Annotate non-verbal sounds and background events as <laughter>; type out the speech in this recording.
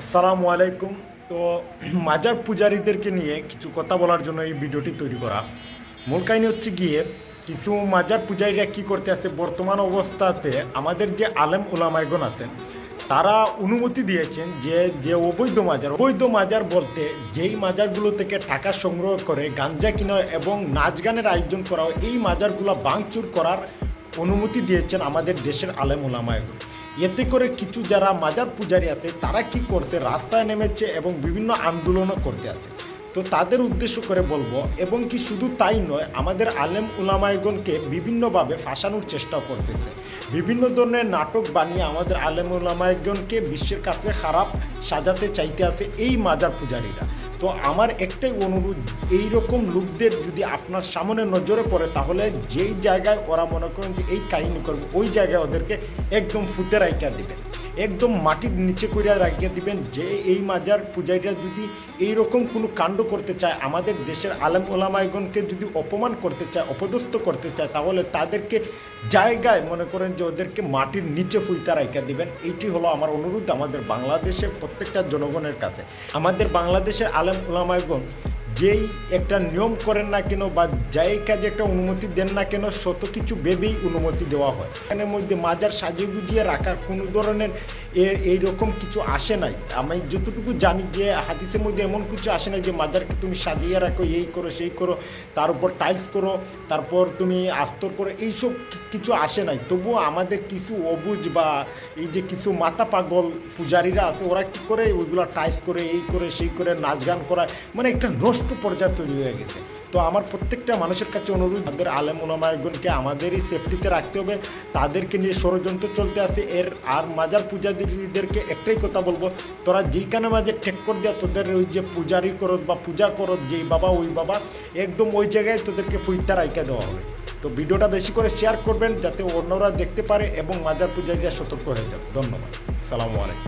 আসসালামু আলাইকুম। তো <clears throat> মাজার পূজারীদেরকে নিয়ে কিছু কথা বলার জন্য এই ভিডিওটি তৈরি করা। মূল কাহিনী হচ্ছে গিয়ে, কিছু মাজার পূজারীরা কি করতে আছে, বর্তমান অবস্থাতে আমাদের যে আলেম ওলামাইগণ আছেন, তারা অনুমতি দিয়েছেন যে যে অবৈধ মাজার অবৈধ মাজার বলতে যেই মাজারগুলো থেকে টাকা সংগ্রহ করে গাঞ্জা কিনা এবং নাচ গানের আয়োজন করা এই মাজারগুলো ভাঙচুর করার অনুমতি দিয়েছেন আমাদের দেশের আলেম ওলামায়গণ এতে করে কিছু যারা মাজার পূজারী আছে, তারা কি করছে? রাস্তায় নেমেছে এবং বিভিন্ন আন্দোলনও করতে আছে। তো তাদের উদ্দেশ্য করে বলব, এবং কি শুধু তাই নয়, আমাদের আলেম উলামায়গণকে বিভিন্নভাবে ফাঁসানোর চেষ্টা করতেছে। বিভিন্ন ধরনের নাটক বানিয়ে আমাদের আলেম উলামায়গণকে বিশ্বের কাছে খারাপ সাজাতে চাইতে আছে এই মাজার পূজারীরা। তো আমার একটাই অনুরোধ এই রকম লোকদের যদি আপনার সামনে নজরে পড়ে, তাহলে যেই জায়গায় ওরা মনে করেন যে এই কাহিনী করবে, ওই জায়গায় ওদেরকে একদম ফুতে রাইকা দিবেন একদম মাটির নিচে করিয়া রাখিয়ে দিবেন যে এই মাজার পূজারীরা যদি এই রকম কোনো কাণ্ড করতে চায়, আমাদের দেশের আলেম ওলামাইগণকে যদি অপমান করতে চায়, অপদস্থ করতে চায়, তাহলে তাদেরকে জায়গায় মনে করেন যে ওদেরকে মাটির নিচে ফুইতা রাইকা দিবেন। এইটি হলো আমার অনুরোধ আমাদের বাংলাদেশের প্রত্যেকটা জনগণের কাছে। আমাদের বাংলাদেশের আলেম ওলামাইগণ যেই একটা নিয়ম করেন না কেন বা যাই কাজে একটা অনুমতি দেন না কেন, শত কিছু ভেবেই অনুমতি দেওয়া হয়। এখানের মধ্যে মাজার সাজিয়ে গুজিয়ে রাখার কোনো ধরনের এ- এইরকম কিছু আসে নাই। আমি যতটুকু জানি যে হাদিসের মধ্যে এমন কিছু আসে না যে মাজারকে তুমি সাজিয়ে রাখো, এই করো, সেই করো, তার উপর টাইলস করো, তারপর তুমি আস্তর করো, এইসব কিছু আসে নাই। তবুও আমাদের কিছু অবুজ বা এই যে কিছু মাথা পাগল পূজারীরা আছে, ওরা কী করে ওইগুলো টাইলস করে, এই করে, সেই করে নাচ গান করা মানে একটা নষ্ট পর্যায়ে তৈরি হয়ে গেছে। তো আমার প্রত্যেকটা মানুষের কাছে অনুরোধ, তাদের আলেম ওলামায়গণকে আমাদেরই সেফটিতে রাখতে হবে। তাদেরকে নিয়ে ষড়যন্ত্র চলতে আসে এর আর মাজার পূজারীদেরকে একটাই কথা বলব, তোরা যেইখানে মাঝে ঠেক ঠেক্কর দেওয়া তোদের ওই যে পূজারি করত বা পূজা করত, যেই বাবা ওই বাবা, একদম ওই জায়গায় তোদেরকে ফুইতা রাইকা দেওয়া হবে। তো ভিডিওটা বেশি করে শেয়ার করবেন, যাতে অন্যরা দেখতে পারে এবং মাজার পূজারীরা সতর্ক হয়ে যাবে। ধন্যবাদ। সালামু আলাইকুম।